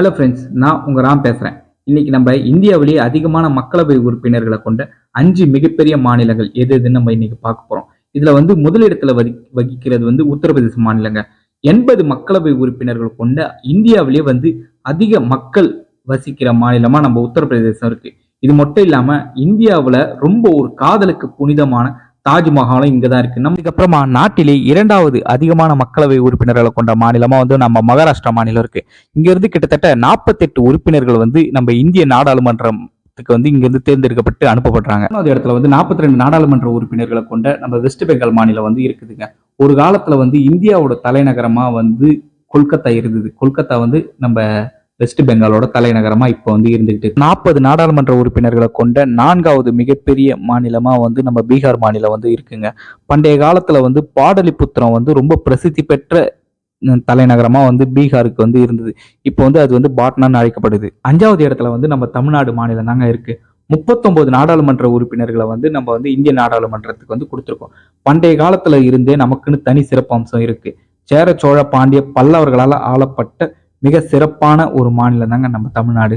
Hello friends நான் உங்க ராம் பேசுகிறேன் இன்னைக்கு நம்ம இந்தியாவிலேயே அதிகமான மக்களவை உறுப்பினர்களை கொண்ட அஞ்சு மிகப்பெரிய மாநிலங்கள் எது எதுன்னு நம்ம இன்னைக்கு பார்க்க போகிறோம் இதில் வந்து முதலிடத்தில் வகி வகிக்கிறது வந்து உத்தரப்பிரதேச மாநிலங்க. எண்பது மக்களவை உறுப்பினர்கள் கொண்ட இந்தியாவிலேயே வந்து அதிக மக்கள் வசிக்கிற மாநிலமாக நம்ம உத்தரப்பிரதேசம் இருக்குது இது மட்டும் இல்லாமல் இந்தியாவில் ரொம்ப ஒரு காதலுக்கு புனிதமான தாஜ்மஹாலும் இங்க தான் இருக்கு. நம்ம இதுக்கப்புறமா நாட்டிலே இரண்டாவது அதிகமான மக்களவை உறுப்பினர்களை கொண்ட மாநிலமா வந்து நம்ம மகாராஷ்டிரா மாநிலம் இருக்கு. இங்க இருந்து கிட்டத்தட்ட நாற்பத்தெட்டு உறுப்பினர்கள் வந்து நம்ம இந்திய நாடாளுமன்றத்துக்கு வந்து இங்க இருந்து தேர்ந்தெடுக்கப்பட்டு அனுப்பப்படுறாங்க. மூணாவது இடத்துல வந்து நாற்பத்தி ரெண்டு நாடாளுமன்ற உறுப்பினர்களை கொண்ட நம்ம வெஸ்ட் பெங்கால் மாநிலம் வந்து இருக்குதுங்க. ஒரு காலத்துல வந்து இந்தியாவோட தலைநகரமா வந்து கொல்கத்தா இருந்தது. கொல்கத்தா வந்து நம்ம வெஸ்ட் பெங்காலோட தலைநகரமா இப்போ வந்து இருந்துகிட்டு நாற்பது நாடாளுமன்ற உறுப்பினர்களை கொண்ட நான்காவது மிகப்பெரிய மாநிலமா வந்து நம்ம பீகார் மாநிலம் வந்து இருக்குங்க. பண்டைய காலத்துல வந்து பாடலிபுத்திரம் வந்து ரொம்ப பிரசித்தி பெற்ற தலைநகரமாக வந்து பீகாருக்கு வந்து இருந்தது. இப்போ வந்து அது வந்து பாட்னான்னு அழைக்கப்படுது. அஞ்சாவது இடத்துல வந்து நம்ம தமிழ்நாடு மாநிலம் தாங்க இருக்கு. முப்பத்தொன்பது நாடாளுமன்ற உறுப்பினர்களை வந்து நம்ம வந்து இந்திய நாடாளுமன்றத்துக்கு வந்து கொடுத்துருக்கோம். பண்டைய காலத்துல இருந்தே நமக்குன்னு தனி சிறப்பம்சம் இருக்கு. சேர சோழ பாண்டிய பல்லவர்களால் ஆளப்பட்ட மிக சிறப்பான ஒரு மாநிலம் தாங்க நம்ம தமிழ்நாடு.